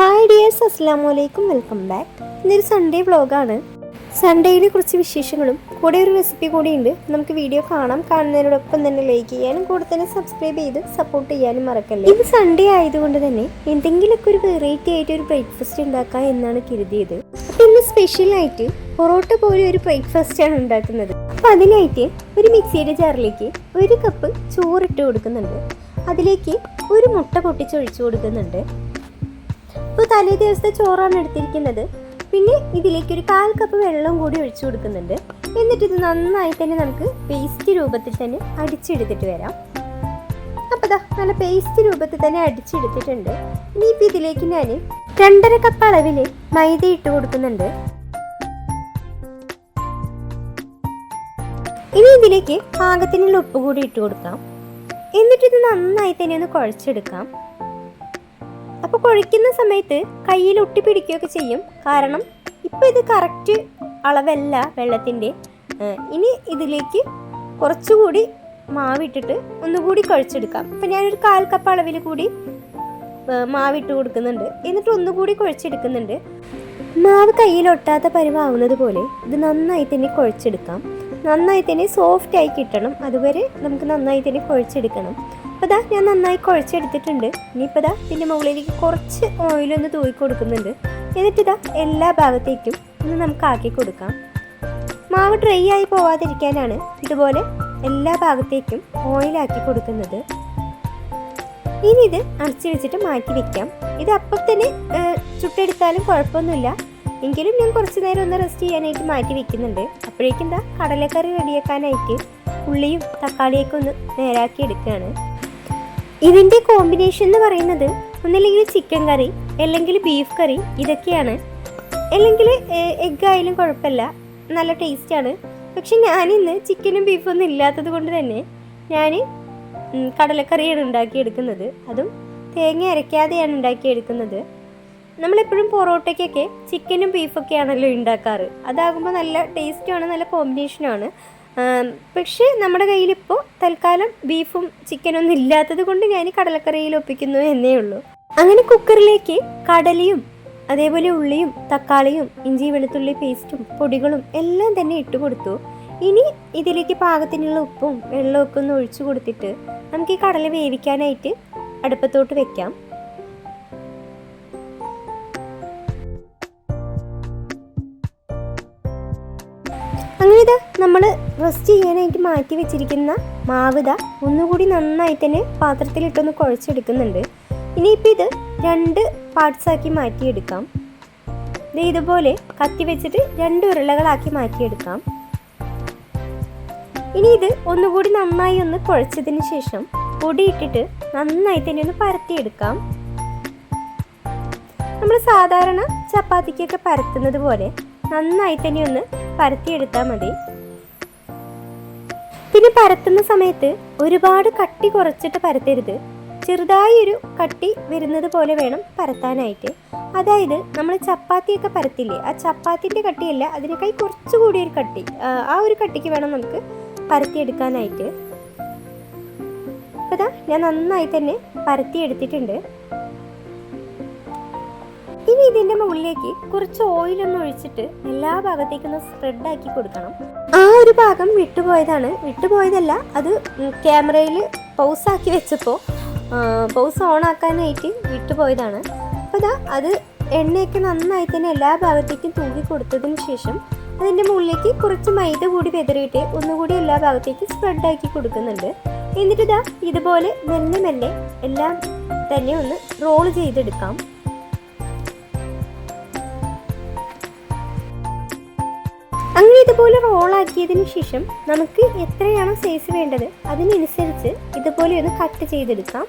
Hi dears അസ്സാം വലൈക്കും welcome back ഇന്നൊരു സൺഡേ വ്ളോഗാണ് സൺഡേയിലെ കുറച്ച് വിശേഷങ്ങളും കൂടെ ഒരു റെസിപ്പി കൂടിയുണ്ട് നമുക്ക് വീഡിയോ കാണാം. കാണുന്നതിനോടൊപ്പം തന്നെ ലൈക്ക് ചെയ്യാനും കൂടെ തന്നെ സബ്സ്ക്രൈബ് ചെയ്ത് സപ്പോർട്ട് ചെയ്യാനും മറക്കല്ലേ. ഇത് സൺഡേ ആയതുകൊണ്ട് തന്നെ എന്തെങ്കിലുമൊക്കെ ഒരു വെറൈറ്റി ആയിട്ട് ഒരു ബ്രേക്ക്ഫാസ്റ്റ് ഉണ്ടാക്കാം എന്നാണ് കരുതിയത്. അപ്പം ഇന്ന് സ്പെഷ്യലായിട്ട് പൊറോട്ട പോലെ ഒരു ബ്രേക്ക്ഫാസ്റ്റ് ആണ് ഉണ്ടാക്കുന്നത്. അപ്പം അതിനായിട്ട് ഒരു മിക്സിയുടെ ജാറിലേക്ക് ഒരു കപ്പ് ചോറിട്ട് കൊടുക്കുന്നുണ്ട്. അതിലേക്ക് ഒരു മുട്ട പൊട്ടിച്ചൊഴിച്ചു കൊടുക്കുന്നുണ്ട്. ഇപ്പോൾ തലേ ദിവസത്തെ ചോറാണ് എടുത്തിരിക്കുന്നത്. പിന്നെ ഇതിലേക്ക് ഒരു കാൽ കപ്പ് വെള്ളം കൂടി ഒഴിച്ചു കൊടുക്കുന്നുണ്ട്. എന്നിട്ട് ഇത് നന്നായി തന്നെ നമുക്ക് പേസ്റ്റ് രൂപത്തിൽ തന്നെ അടിച്ചെടുത്തിട്ട് വരാം. അപ്പോൾ ദാ നല്ല പേസ്റ്റ് രൂപത്തിൽ തന്നെ അടിച്ചെടുത്തിട്ടുണ്ട്. ഇനിയിപ്പോൾ ഇതിലേക്ക് ഞാൻ രണ്ടര കപ്പ് അളവിൽ മൈദ ഇട്ട് കൊടുക്കുന്നുണ്ട്. ഇനി ഇതിലേക്ക് പാകത്തിനുള്ള ഉപ്പ് കൂടി ഇട്ട് കൊടുക്കാം. എന്നിട്ട് ഇത് നന്നായി തന്നെ ഒന്ന് കുഴച്ചെടുക്കാം. അപ്പോൾ കുഴയ്ക്കുന്ന സമയത്ത് കയ്യിൽ ഒട്ടി പിടിക്കുകയൊക്കെ ചെയ്യും. കാരണം ഇപ്പൊ ഇത് കറക്റ്റ് അളവല്ല വെള്ളത്തിന്റെ. ഇനി ഇതിലേക്ക് കുറച്ചുകൂടി മാവിട്ടിട്ട് ഒന്നുകൂടി കുഴച്ചെടുക്കാം. അപ്പം ഞാനൊരു കാൽ കപ്പ് അളവിൽ കൂടി മാവിട്ട് കൊടുക്കുന്നുണ്ട്. എന്നിട്ട് ഒന്നുകൂടി കുഴച്ചെടുക്കുന്നുണ്ട്. മാവ് കയ്യിൽ ഒട്ടാത്ത പരിവാവുന്നത് പോലെ ഇത് നന്നായി തന്നെ കുഴച്ചെടുക്കാം. നന്നായി തന്നെ സോഫ്റ്റ് ആയി കിട്ടണം. അതുവരെ നമുക്ക് നന്നായി തന്നെ കുഴച്ചെടുക്കണം. അപ്പോൾ ദാ ഞാൻ നന്നായി കുഴച്ചെടുത്തിട്ടുണ്ട്. ഇനിയിപ്പോൾ ദാ ഇതിന്റെ മുകളിലേക്ക് കുറച്ച് ഓയിലൊന്ന് തൂക്കി കൊടുക്കുന്നുണ്ട്. എന്നിട്ട് ഇതാ എല്ലാ ഭാഗത്തേക്കും ഒന്ന് നമുക്ക് ആക്കി കൊടുക്കാം. മാവ് ഡ്രൈ ആയി പോവാതിരിക്കാനാണ് ഇതുപോലെ എല്ലാ ഭാഗത്തേക്കും ഓയിലാക്കി കൊടുക്കുന്നത്. ഇനി ഇത് അടച്ചു വെച്ചിട്ട് മാറ്റി വെക്കാം. ഇത് അപ്പം തന്നെ ചുട്ടെടുത്താലും കുഴപ്പമൊന്നുമില്ല. എങ്കിലും ഞാൻ കുറച്ച് നേരം ഒന്ന് റെസ്റ്റ് ചെയ്യാനായിട്ട് മാറ്റി വെക്കുന്നുണ്ട്. അപ്പോഴേക്കും എന്താ കടലക്കറി റെഡിയാക്കാനായിട്ട് ഉള്ളിയും തക്കാളിയൊക്കെ ഒന്ന് നേരാക്കി എടുക്കുകയാണ്. ഇതിന്റെ കോമ്പിനേഷൻ എന്ന് പറയുന്നത് ഒന്നില്ലെങ്കിൽ ചിക്കൻ കറി അല്ലെങ്കിൽ ബീഫ് കറി ഇതൊക്കെയാണ്. അല്ലെങ്കിൽ എഗ് ആയാലും കുഴപ്പമില്ല. നല്ല ടേസ്റ്റാണ് പക്ഷെ ഞാനിന്ന് ചിക്കനും ബീഫും ഒന്നും ഇല്ലാത്തത് കൊണ്ട് തന്നെ ഞാൻ കടലക്കറിയാണ് ഉണ്ടാക്കിയെടുക്കുന്നത്. അതും തേങ്ങ അരയ്ക്കാതെയാണ് ഉണ്ടാക്കിയെടുക്കുന്നത്. നമ്മളെപ്പോഴും പൊറോട്ടയ്ക്കൊക്കെ ചിക്കനും ബീഫൊക്കെയാണല്ലോ ഉണ്ടാക്കാറ്. അതാകുമ്പോൾ നല്ല ടേസ്റ്റുമാണ് നല്ല കോമ്പിനേഷനുമാണ് പക്ഷേ നമ്മുടെ കയ്യിലിപ്പോൾ തൽക്കാലം ബീഫും ചിക്കനൊന്നും ഇല്ലാത്തത് കൊണ്ട് ഞാൻ കടലക്കറിയിൽ ഒപ്പിക്കുന്നു എന്നേ ഉള്ളൂ. അങ്ങനെ കുക്കറിലേക്ക് കടലയും അതേപോലെ ഉള്ളിയും തക്കാളിയും ഇഞ്ചി വെളുത്തുള്ളി പേസ്റ്റും പൊടികളും എല്ലാം തന്നെ ഇട്ട് കൊടുത്തു. ഇനി ഇതിലേക്ക് പാകത്തിനുള്ള ഉപ്പും വെള്ളമൊക്കെ ഒന്ന് ഒഴിച്ചു കൊടുത്തിട്ട് നമുക്ക് ഈ കടല വേവിക്കാനായിട്ട് അടുപ്പത്തോട്ട് വെക്കാം. അങ്ങനെ ഇത് നമ്മൾ റെസ്റ്റ് ചെയ്യാനായിട്ട് മാറ്റി വെച്ചിരിക്കുന്ന മാവിത ഒന്നുകൂടി നന്നായി തന്നെ പാത്രത്തിലിട്ടൊന്ന് കുഴച്ചെടുക്കുന്നുണ്ട്. ഇനിയിപ്പോൾ ഇത് രണ്ട് പാർട്സാക്കി മാറ്റിയെടുക്കാം. ഇത് ഇതുപോലെ കത്തി വെച്ചിട്ട് രണ്ട് ഉരുളകളാക്കി മാറ്റിയെടുക്കാം. ഇനി ഇത് ഒന്നുകൂടി നന്നായി ഒന്ന് കുഴച്ചതിന് ശേഷം പൊടിയിട്ടിട്ട് നന്നായി തന്നെ ഒന്ന് പരത്തിയെടുക്കാം. നമ്മൾ സാധാരണ ചപ്പാത്തിക്കൊക്കെ പരത്തുന്നത് പോലെ നന്നായി തന്നെ ഒന്ന് പരത്തിയെടുത്താൽ മതി. പിന്നെ പരത്തുന്ന സമയത്ത് ഒരുപാട് കട്ടി കുറച്ചിട്ട് പരത്തരുത്. ചെറുതായി ഒരു കട്ടി വരുന്നത് പോലെ വേണം പരത്താനായിട്ട്. അതായത് നമ്മൾ ചപ്പാത്തിയൊക്കെ പരത്തില്ലേ ആ ചപ്പാത്തിന്റെ കട്ടിയല്ല അതിനേക്കാൾ കുറച്ചുകൂടി ഒരു കട്ടി ആ, ഒരു കട്ടിക്ക് വേണം നമുക്ക് പരത്തിയെടുക്കാനായിട്ട്. അപ്പോൾ ഞാൻ നന്നായി തന്നെ പരത്തിയെടുത്തിട്ടുണ്ട്. ഇതിന്റെ മുകളിലേക്ക് കുറച്ച് ഓയിൽ ഒന്ന് ഒഴിച്ചിട്ട് എല്ലാ ഭാഗത്തേക്കും ഒന്ന് സ്പ്രെഡ് ആക്കി കൊടുക്കണം. ആ ഒരു ഭാഗം വിട്ടുപോയതാണ്. വിട്ടുപോയതല്ല അത് ക്യാമറയിൽ പൗസ് ആക്കി വെച്ചപ്പോൾ പൗസ് ഓൺ ആക്കാനായിട്ട് വിട്ടുപോയതാണ്. അപ്പോൾ ഇതാ അത് എണ്ണയൊക്കെ നന്നായി തന്നെ എല്ലാ ഭാഗത്തേക്കും തൂക്കി കൊടുത്തതിന് ശേഷം അതിന്റെ മുകളിലേക്ക് കുറച്ച് മൈദ കൂടി വെതറിയിട്ട് ഒന്നുകൂടി എല്ലാ ഭാഗത്തേക്കും സ്പ്രെഡ് ആക്കി കൊടുക്കുന്നുണ്ട്. എന്നിട്ട് ഇതാ ഇതുപോലെ മെല്ലെ മെല്ലെ എല്ലാം തന്നെ ഒന്ന് റോൾ ചെയ്തെടുക്കാം. ഇതുപോലെ റോളാക്കിയതിന് ശേഷം നമുക്ക് എത്രയാണോ സൈസ് വേണ്ടത് അതിനനുസരിച്ച് ഇതുപോലെ ഒന്ന് കട്ട് ചെയ്തെടുക്കാം.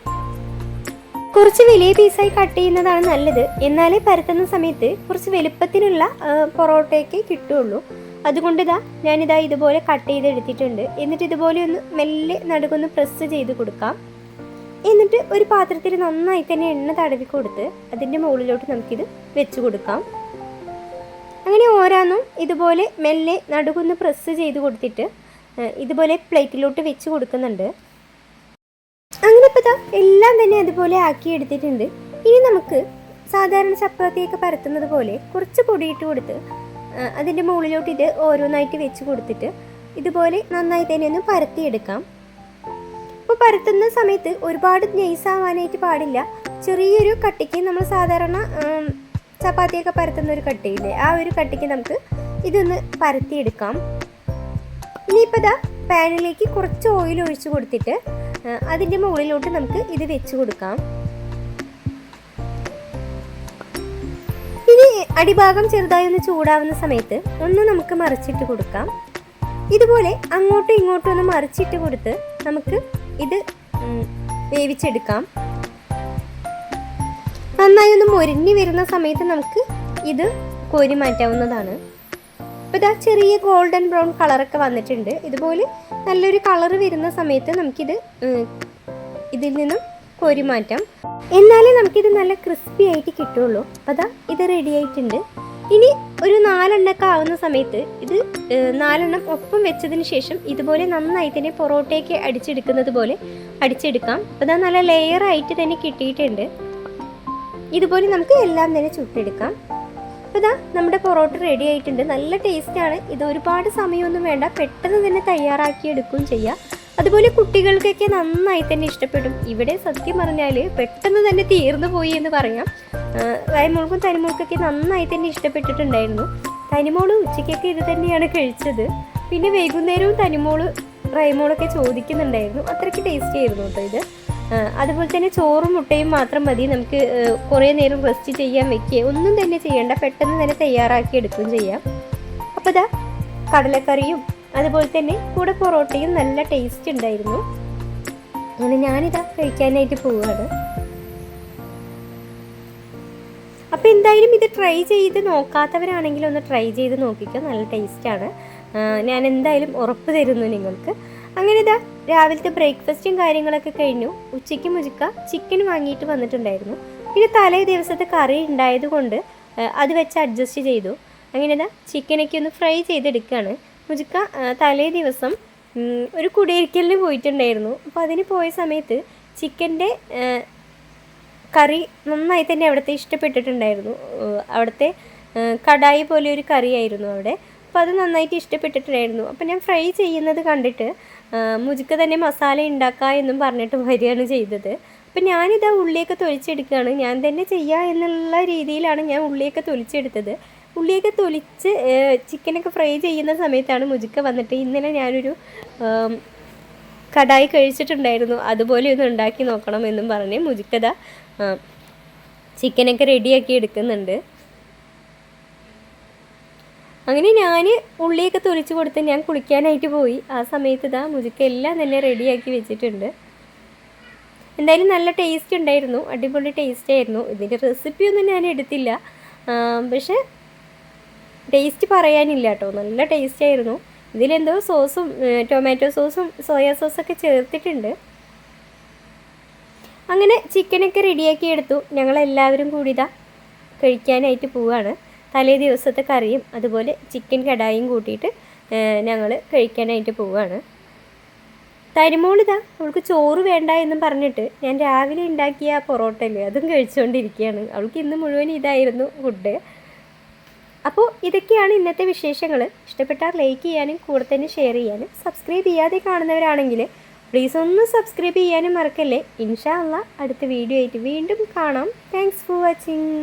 കുറച്ച് വലിയ പീസായി കട്ട് ചെയ്യുന്നതാണ് നല്ലത്. എന്നാലേ പരത്തുന്ന സമയത്ത് കുറച്ച് വലുപ്പത്തിനുള്ള ആ, പൊറോട്ടയൊക്കെ കിട്ടുള്ളൂ അതുകൊണ്ട് ഇതാ ഞാനിതാ ഇതുപോലെ കട്ട് ചെയ്തെടുത്തിട്ടുണ്ട്. എന്നിട്ട് ഇതുപോലെ ഒന്ന് മെല്ലെ നടുക്കൊന്ന് പ്രസ് ചെയ്ത് കൊടുക്കാം. എന്നിട്ട് ഒരു പാത്രത്തിൽ നന്നായി തന്നെ എണ്ണ തടവി കൊടുത്ത് അതിന്റെ മുകളിലോട്ട് നമുക്കിത് വെച്ച് കൊടുക്കാം. ഓരോന്നും ഇതുപോലെ മെല്ലെ നടുകുന്ന് പ്രസ് ചെയ്ത് കൊടുത്തിട്ട് ഇതുപോലെ പ്ലേറ്റിലോട്ട് വെച്ച് കൊടുക്കുന്നുണ്ട്. അങ്ങനെ ഇപ്പോൾ എല്ലാം തന്നെ അതുപോലെ ആക്കി എടുത്തിട്ടുണ്ട്. ഇനി നമുക്ക് സാധാരണ ചപ്പാത്തിയൊക്കെ പരത്തുന്നത് പോലെ കുറച്ച് പൊടിയിട്ട് കൊടുത്ത് അതിന്റെ മുകളിലോട്ട് ഇത് ഓരോന്നായിട്ട് വെച്ച് കൊടുത്തിട്ട് ഇതുപോലെ നന്നായി തന്നെ ഒന്ന് പരത്തിയെടുക്കാം. അപ്പോൾ പരത്തുന്ന സമയത്ത് ഒരുപാട് നെയ്സ് ആവാനായിട്ട് പാടില്ല. ചെറിയൊരു കട്ടിക്ക് നമ്മൾ സാധാരണ ചപ്പാത്തിയൊക്കെ പരത്തുന്ന ഒരു കട്ടിയില്ലേ? ആ ഒരു കട്ടിക്ക് നമുക്ക് ഇതൊന്ന് പരത്തിയെടുക്കാം. ഇനിയിപ്പോൾ ഇതാ പാനിലേക്ക് കുറച്ച് ഓയിൽ ഒഴിച്ചു കൊടുത്തിട്ട് അതിന്റെ മുകളിലോട്ട് നമുക്ക് ഇത് വെച്ച് കൊടുക്കാം. ഇനി അടിഭാഗം ചെറുതായി ഒന്ന് ചൂടാവുന്ന സമയത്ത് ഒന്ന് നമുക്ക് മറിച്ചിട്ട് കൊടുക്കാം. ഇതുപോലെ അങ്ങോട്ടും ഇങ്ങോട്ടും ഒന്ന് മറിച്ചിട്ട് കൊടുത്ത് നമുക്ക് ഇത് വേവിച്ചെടുക്കാം. നന്നായി ഒന്ന് മുരിഞ്ഞു വരുന്ന സമയത്ത് നമുക്ക് ഇത് കോരി മാറ്റാവുന്നതാണ്. അപ്പോൾ ഇതാ ചെറിയ ഗോൾഡൻ ബ്രൗൺ കളറൊക്കെ വന്നിട്ടുണ്ട്. ഇതുപോലെ നല്ലൊരു കളർ വരുന്ന സമയത്ത് നമുക്കിത് ഇതിൽ നിന്നും കോരി മാറ്റാം. എന്നാലേ നമുക്കിത് നല്ല ക്രിസ്പി ആയിട്ട് കിട്ടുള്ളൂ. അപ്പോൾ അതാ ഇത് റെഡി ആയിട്ടുണ്ട്. ഇനി ഒരു നാലെണ്ണൊക്കെ ആവുന്ന സമയത്ത് ഇത് നാലെണ്ണം ഒപ്പം വെച്ചതിന് ശേഷം ഇതുപോലെ നന്നായി തന്നെ പൊറോട്ടയൊക്കെ അടിച്ചെടുക്കുന്നത് പോലെ അടിച്ചെടുക്കാം. അപ്പോൾ ഇതാ നല്ല ലെയറായിട്ട് തന്നെ കിട്ടിയിട്ടുണ്ട്. ഇതുപോലെ നമുക്ക് എല്ലാം തന്നെ ചുട്ടെടുക്കാം. അപ്പോൾ ഇതാ നമ്മുടെ പൊറോട്ട റെഡി ആയിട്ടുണ്ട്. നല്ല ടേസ്റ്റാണ് ഇത് ഒരുപാട് സമയമൊന്നും വേണ്ട. പെട്ടെന്ന് തന്നെ തയ്യാറാക്കി ചെയ്യാം. അതുപോലെ കുട്ടികൾക്കൊക്കെ നന്നായി തന്നെ ഇഷ്ടപ്പെടും. ഇവിടെ സത്യം പറഞ്ഞാൽ പെട്ടെന്ന് തന്നെ തീർന്നു പോയി എന്ന് പറയാം. വയമോൾക്കും തനിമോൾക്കൊക്കെ നന്നായി തന്നെ ഇഷ്ടപ്പെട്ടിട്ടുണ്ടായിരുന്നു. തനിമോൾ ഉച്ചയ്ക്കൊക്കെ ഇത് തന്നെയാണ് കഴിച്ചത്. പിന്നെ വൈകുന്നേരവും തനിമോൾ റൈമോളൊക്കെ ചോദിക്കുന്നുണ്ടായിരുന്നു. അത്രയ്ക്ക് ടേസ്റ്റി ആയിരുന്നു കേട്ടോ ഇത്. അതുപോലെ തന്നെ ചോറും മുട്ടയും മാത്രം മതി. നമുക്ക് കുറേ നേരം റെസ്റ്റ് ചെയ്യാൻ വെക്കുക ഒന്നും തന്നെ ചെയ്യേണ്ട. പെട്ടെന്ന് തന്നെ തയ്യാറാക്കി എടുക്കുകയും ചെയ്യാം. അപ്പോൾ ഇതാ കടലക്കറിയും അതുപോലെ തന്നെ കൂടെ പൊറോട്ടയും നല്ല ടേസ്റ്റ് ഉണ്ടായിരുന്നു. അങ്ങനെ ഞാനിതാ കഴിക്കാനായിട്ട് പോവുകയാണ്. അപ്പോൾ എന്തായാലും ഇത് ട്രൈ ചെയ്ത് നോക്കാത്തവരാണെങ്കിൽ ഒന്ന് ട്രൈ ചെയ്ത് നോക്കിക്കോ. നല്ല ടേസ്റ്റാണ് ഞാൻ എന്തായാലും ഉറപ്പ് തരുന്നു നിങ്ങൾക്ക്. അങ്ങനെ ഇതാ രാവിലത്തെ ബ്രേക്ക്ഫാസ്റ്റും കാര്യങ്ങളൊക്കെ കഴിഞ്ഞു. ഉച്ചയ്ക്ക് മുജിക്ക ചിക്കൻ വാങ്ങിയിട്ട് വന്നിട്ടുണ്ടായിരുന്നു. പിന്നെ തലേ ദിവസത്തെ കറി ഉണ്ടായതുകൊണ്ട് അത് വെച്ച് അഡ്ജസ്റ്റ് ചെയ്തു. അങ്ങനെ ഇതാ ചിക്കനൊക്കെ ഒന്ന് ഫ്രൈ ചെയ്തെടുക്കുകയാണ് മുജിക്ക തലേ ദിവസം ഒരു കുടിയിരിക്കലിന് പോയിട്ടുണ്ടായിരുന്നു. അപ്പോൾ അതിന് പോയ സമയത്ത് ചിക്കന്റെ കറി നന്നായി തന്നെ അവിടുത്തെ ഇഷ്ടപ്പെട്ടിട്ടുണ്ടായിരുന്നു. അവിടുത്തെ കടായി പോലെ ഒരു കറിയായിരുന്നു അവിടെ. അപ്പോൾ അത് നന്നായിട്ട് ഇഷ്ടപ്പെട്ടിട്ടുണ്ടായിരുന്നു. അപ്പോൾ ഞാൻ ഫ്രൈ ചെയ്യുന്നത് കണ്ടിട്ട് മുജുക്ക് തന്നെ മസാല ഉണ്ടാക്കുക എന്നും പറഞ്ഞിട്ട് വരികയാണ് ചെയ്തത്. അപ്പോൾ ഞാനിതാ ഉള്ളിയൊക്കെ തൊലിച്ചെടുക്കുകയാണ്. ഞാൻ തന്നെ ചെയ്യുക എന്നുള്ള രീതിയിലാണ് ഞാൻ ഉള്ളിയൊക്കെ തൊലിച്ചെടുത്തത്. ഉള്ളിയൊക്കെ തൊലിച്ച് ചിക്കനൊക്കെ ഫ്രൈ ചെയ്യുന്ന സമയത്താണ് മുജുക്ക് വന്നിട്ട് ഇന്നലെ ഞാനൊരു കടായി കഴിച്ചിട്ടുണ്ടായിരുന്നു. അതുപോലെ ഒന്ന് ഉണ്ടാക്കി നോക്കണം എന്നും പറഞ്ഞ് മുജുക്കത ചിക്കനൊക്കെ റെഡിയാക്കി എടുക്കുന്നുണ്ട്. അങ്ങനെ ഞാൻ ഉള്ളിയൊക്കെ തൊലിച്ച് കൊടുത്ത് ഞാൻ കുളിക്കാനായിട്ട് പോയി. ആ സമയത്ത് ഇതാ മുജിക്ക എല്ലാം തന്നെ റെഡിയാക്കി വെച്ചിട്ടുണ്ട്. എന്തായാലും നല്ല ടേസ്റ്റ് ഉണ്ടായിരുന്നു. അടിപൊളി ടേസ്റ്റ് ആയിരുന്നു. ഇതിന്റെ റെസിപ്പിയൊന്നും ഞാൻ എടുത്തില്ല. പക്ഷെ ടേസ്റ്റ് പറയാനില്ല കേട്ടോ. നല്ല ടേസ്റ്റ് ആയിരുന്നു. ഇതിലെന്തോ സോസും ടൊമാറ്റോ സോസും സോയാ സോസൊക്കെ ചേർത്തിട്ടുണ്ട്. അങ്ങനെ ചിക്കനൊക്കെ റെഡിയാക്കി എടുത്തു. ഞങ്ങളെല്ലാവരും കൂടി ഇതാ കഴിക്കാനായിട്ട് പോവുകയാണ് തലേ ദിവസത്തെ കറിയും അതുപോലെ ചിക്കൻ കടായും കൂട്ടിയിട്ട് ഞങ്ങൾ കഴിക്കാനായിട്ട് പോവുകയാണ് തരിമോളിതാ അവൾക്ക് ചോറ് വേണ്ട എന്നും പറഞ്ഞിട്ട് ഞാൻ രാവിലെ ഉണ്ടാക്കിയ ആ പൊറോട്ട അല്ലേ അതും കഴിച്ചുകൊണ്ടിരിക്കുകയാണ് അവൾക്ക് ഇന്ന് മുഴുവൻ ഇതായിരുന്നു ഫുഡ്. അപ്പോൾ ഇതൊക്കെയാണ് ഇന്നത്തെ വിശേഷങ്ങൾ ഇഷ്ടപ്പെട്ടാൽ ലൈക്ക് ചെയ്യാനും കൂടെ തന്നെ ഷെയർ ചെയ്യാനും സബ്സ്ക്രൈബ് ചെയ്യാതെ കാണുന്നവരാണെങ്കിൽ പ്ലീസ് ഒന്ന് സബ്സ്ക്രൈബ് ചെയ്യാനും മറക്കല്ലേ. ഇൻഷാ അള്ളാ അടുത്ത വീഡിയോ ആയിട്ട് വീണ്ടും കാണാം. Thanks for watching.